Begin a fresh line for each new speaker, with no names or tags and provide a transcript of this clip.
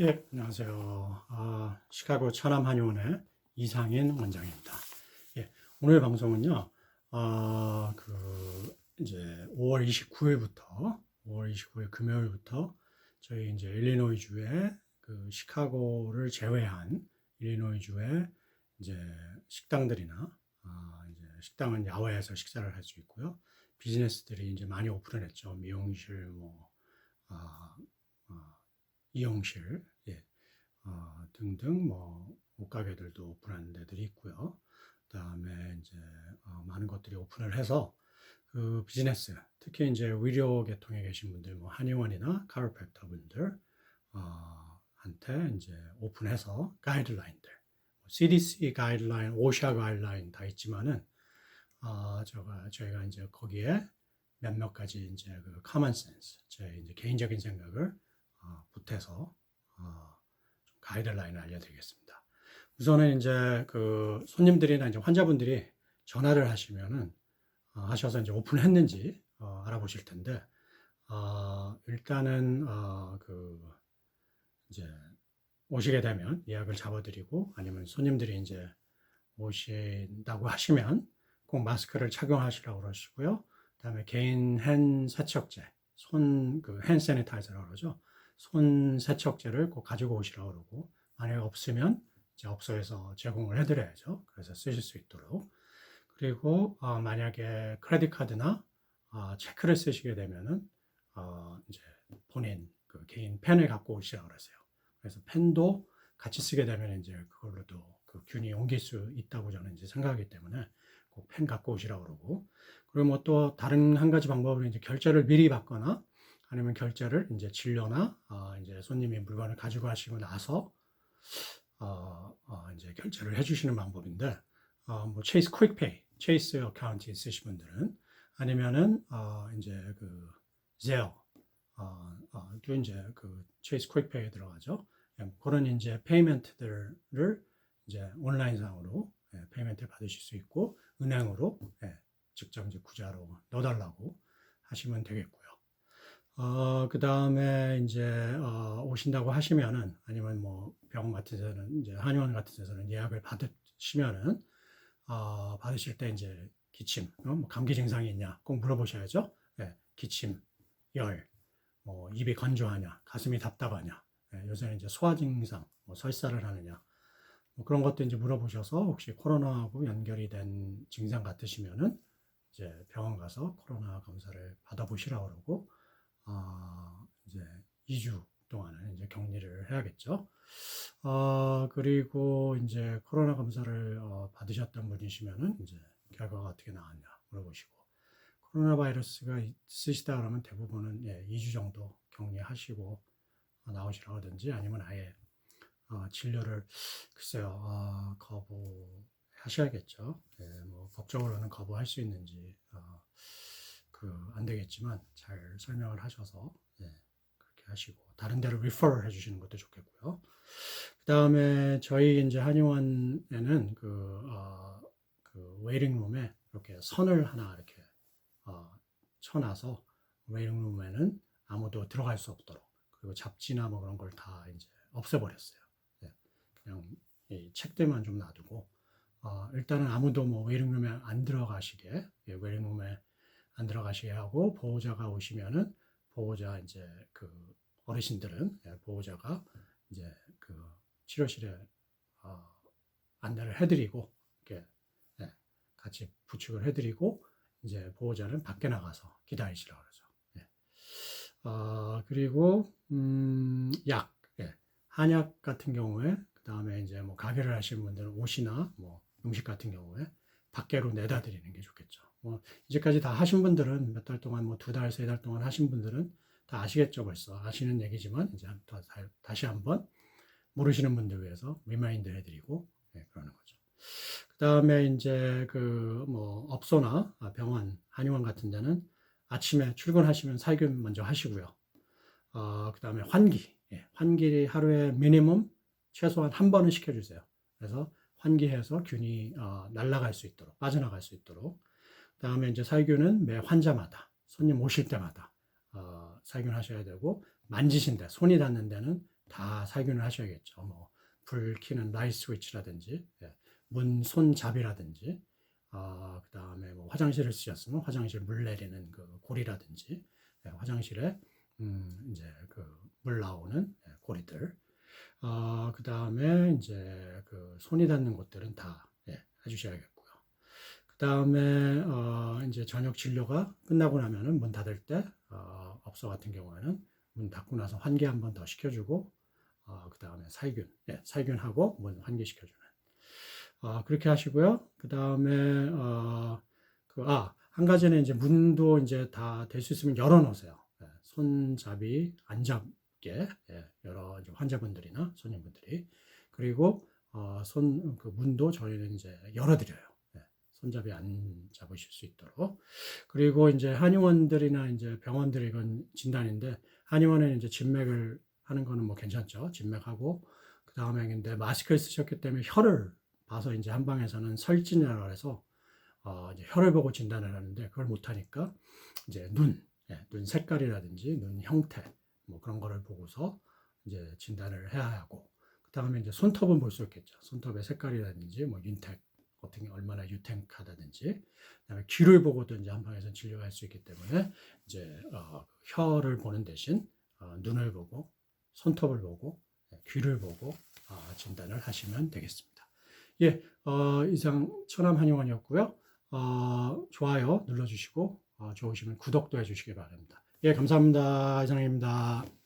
예, 안녕하세요. 아, 시카고 천암 한의원의 이상인 원장입니다. 예, 오늘 방송은요, 아, 그, 이제 5월 29일부터, 5월 29일 금요일부터 저희 이제 일리노이주의 그 시카고를 제외한 일리노이주의 이제 식당들이나, 아, 이제 식당은 야외에서 식사를 할 수 있고요. 비즈니스들이 이제 많이 오픈을 했죠. 미용실, 뭐, 아, 아, 이용실, 예, 어, 등등 뭐 옷가게들도 오픈한 데들이 있고요. 그다음에 이제 어, 많은 것들이 오픈을 해서 그 비즈니스, 특히 이제 의료 계통에 계신 분들, 뭐 한의원이나 카르팩터 분들 어, 한테 이제 오픈해서 가이드라인들, CDC 가이드라인, 오샤 가이드라인 다 있지만은 어, 저가 저희가 이제 거기에 몇몇 가지 이제 그 커먼 센스, 제 이제 개인적인 생각을 어, 보태서 어, 좀 가이드라인을 알려드리겠습니다. 우선은 이제 그 손님들이나 이제 환자분들이 전화를 하시면은 어, 하셔서 이제 오픈했는지 어, 알아보실 텐데 어, 일단은 어, 그 이제 오시게 되면 예약을 잡아드리고 아니면 손님들이 이제 오신다고 하시면 꼭 마스크를 착용하시라고 그러시고요. 그다음에 개인 핸 세척제, 손 그 핸 세니타이저라고 그러죠. 손 세척제를 꼭 가지고 오시라고 그러고 만약에 없으면 이제 업소에서 제공을 해드려야죠. 그래서 쓰실 수 있도록 그리고 어, 만약에 크레딧 카드나 어, 체크를 쓰시게 되면은 어, 이제 본인 그 개인 펜을 갖고 오시라고 그러세요. 그래서 펜도 같이 쓰게 되면 이제 그걸로도 그 균이 옮길 수 있다고 저는 이제 생각하기 때문에 꼭 펜 갖고 오시라고 그러고 그리고 뭐 또 다른 한 가지 방법은 이제 결제를 미리 받거나 아니면 결제를 이제 진료나 어, 이제 손님이 물건을 가지고 하시고 나서 어, 어, 이제 결제를 해주시는 방법인데 어, 뭐 체이스 퀵페이, 체이스 어카운트 있으신 분들은 아니면은 어, 이제 그 제어 어, 어, 또 이제 그 체이스 퀵페이에 들어가죠. 예, 그런 이제 페이먼트들을 이제 온라인상으로 예, 페이먼트 받으실 수 있고 은행으로 예, 직접 이제 구자로 넣어달라고 하시면 되겠고요. 어, 그 다음에 이제, 어, 오신다고 하시면은, 아니면 뭐 병원 같은 데서는, 이제 한의원 같은 데서는 예약을 받으시면은, 어, 받으실 때 이제 기침, 어, 뭐 감기 증상이 있냐 꼭 물어보셔야죠. 예, 기침, 열, 뭐 입이 건조하냐, 가슴이 답답하냐, 예, 요새는 이제 소화 증상, 뭐 설사를 하느냐, 뭐 그런 것도 이제 물어보셔서 혹시 코로나하고 연결이 된 증상 같으시면은 이제 병원 가서 코로나 검사를 받아보시라고 그러고, 2주 동안은 이제 격리를 해야겠죠. 어, 그리고 이제 코로나 검사를 어, 받으셨던 분이시면은 이제 결과가 어떻게 나왔냐 물어보시고 코로나 바이러스가 있으시다 그러면 대부분은 예, 2주 정도 격리하시고 어, 나오시라 하든지 아니면 아예 어, 진료를 글쎄요 어, 거부하셔야겠죠. 예, 뭐 법적으로는 거부할 수 있는지 어, 그안 되겠지만 잘 설명을 하셔서 예, 하시고 다른 데로 리퍼를 해주시는 것도 좋겠고요. 그 다음에 저희 이제 한의원에는 그, 어, 그 웨이팅룸에 이렇게 선을 하나 이렇게 어, 쳐놔서 웨이팅룸에는 아무도 들어갈 수 없도록 그리고 잡지나 뭐 그런 걸 다 이제 없애버렸어요. 예, 그냥 이 책들만 좀 놔두고 어, 일단은 아무도 뭐 웨이팅룸에 안 들어가시게 예, 웨이팅룸에 안 들어가시게 하고 보호자가 오시면은 보호자 이제 그 어르신들은 예, 보호자가 이제 그 치료실에 어, 안내를 해드리고 이렇게 예, 같이 부축을 해드리고 이제 보호자는 밖에 나가서 기다리시라고 그러죠. 예. 어, 그리고 음, 약, 예. 한약 같은 경우에 그 다음에 이제 뭐 가게를 하시는 분들은 옷이나 뭐 음식 같은 경우에 밖으로 내다 드리는 게 좋겠죠. 뭐 이제까지 다 하신 분들은 몇 달 동안 뭐 두 달, 세 달 동안 하신 분들은 다 아시겠죠 벌써 아시는 얘기지만 이제 다, 다시 한번 모르시는 분들 위해서 리마인드 해드리고 네, 그러는 거죠. 그 다음에 이제 그 뭐 업소나 병원, 한의원 같은 데는 아침에 출근하시면 살균 먼저 하시고요. 어, 그 다음에 환기, 예, 환기 하루에 미니멈 최소한 한 번은 시켜주세요. 그래서 환기해서 균이 어, 날아갈 수 있도록 빠져나갈 수 있도록 다음에 이제 살균은 매 환자마다 손님 오실 때마다 어, 살균 하셔야 되고 만지신 데 손이 닿는 데는 다 살균을 하셔야겠죠. 뭐, 불 켜는 라이트 스위치라든지, 예, 문 손잡이라든지, 아, 그 다음에 뭐 화장실을 쓰셨으면 화장실 물 내리는 그 고리라든지, 예, 화장실에, 음, 이제 그 물 나오는 예, 고리들, 아, 그 다음에 이제 그 손이 닿는 곳들은 다 예, 해주셔야겠고요. 그 다음에 어, 이제 저녁 진료가 끝나고 나면은 문 닫을 때 어, 업소 같은 경우에는 문 닫고 나서 환기 한 번 더 시켜주고 어, 그 다음에 살균, 예, 살균하고 문 환기 시켜주는 어, 그렇게 하시고요. 그 다음에 어, 그, 아, 한 가지는 이제 문도 이제 다 될 수 있으면 열어놓으세요. 예, 손잡이 안 잡게 예, 여러 환자분들이나 손님분들이 그리고 어, 손, 그 문도 저희는 이제 열어드려요. 예, 손잡이 안 잡으실 수 있도록. 그리고 이제 한의원들이나 이제 병원들이 이건 진단인데, 한의원은 이제 진맥을 하는 거는 뭐 괜찮죠. 진맥하고, 그 다음에 근데 마스크를 쓰셨기 때문에 혀를 봐서 이제 한방에서는 설진이라고 해서, 어, 이제 혀를 보고 진단을 하는데, 그걸 못 하니까, 이제 눈, 예, 눈 색깔이라든지 눈 형태, 뭐 그런 거를 보고서 이제 진단을 해야 하고, 그 다음에 이제 손톱은 볼 수 있겠죠. 손톱의 색깔이라든지 뭐 윤택 같은 게 얼마나 유택하다든지, 그다음에 귀를 보고도 이제 한방에서 진료할 수 있기 때문에 이제 어, 혀를 보는 대신 어, 눈을 보고 손톱을 보고 예, 귀를 보고 어, 진단을 하시면 되겠습니다. 예, 어, 이상 천암 한의원이었고요. 어, 좋아요 눌러주시고 어, 좋으시면 구독도 해주시기 바랍니다. 예, 감사합니다. 이상입니다.